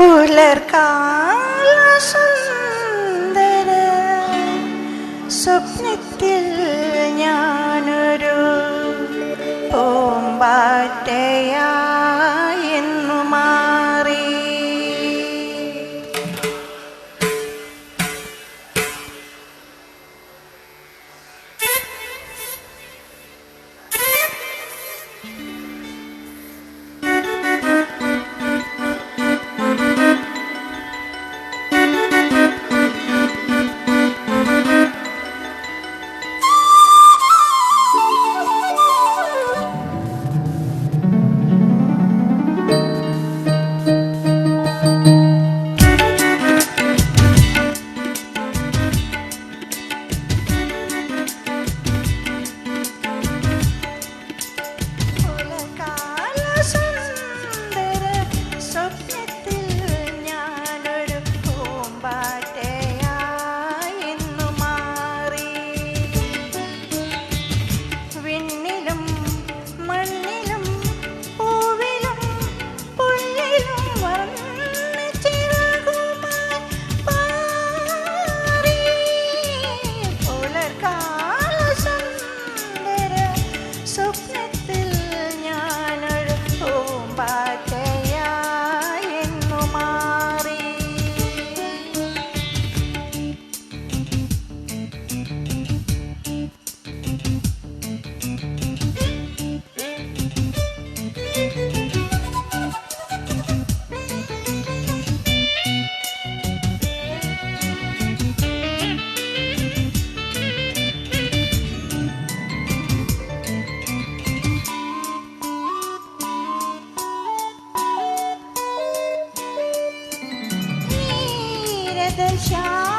പുലർക്കാല സുന്ദര സ്വപ്നത്തിൽ ഞാനൊരു പൂമ്പാറ്റയായെന്നു the shine.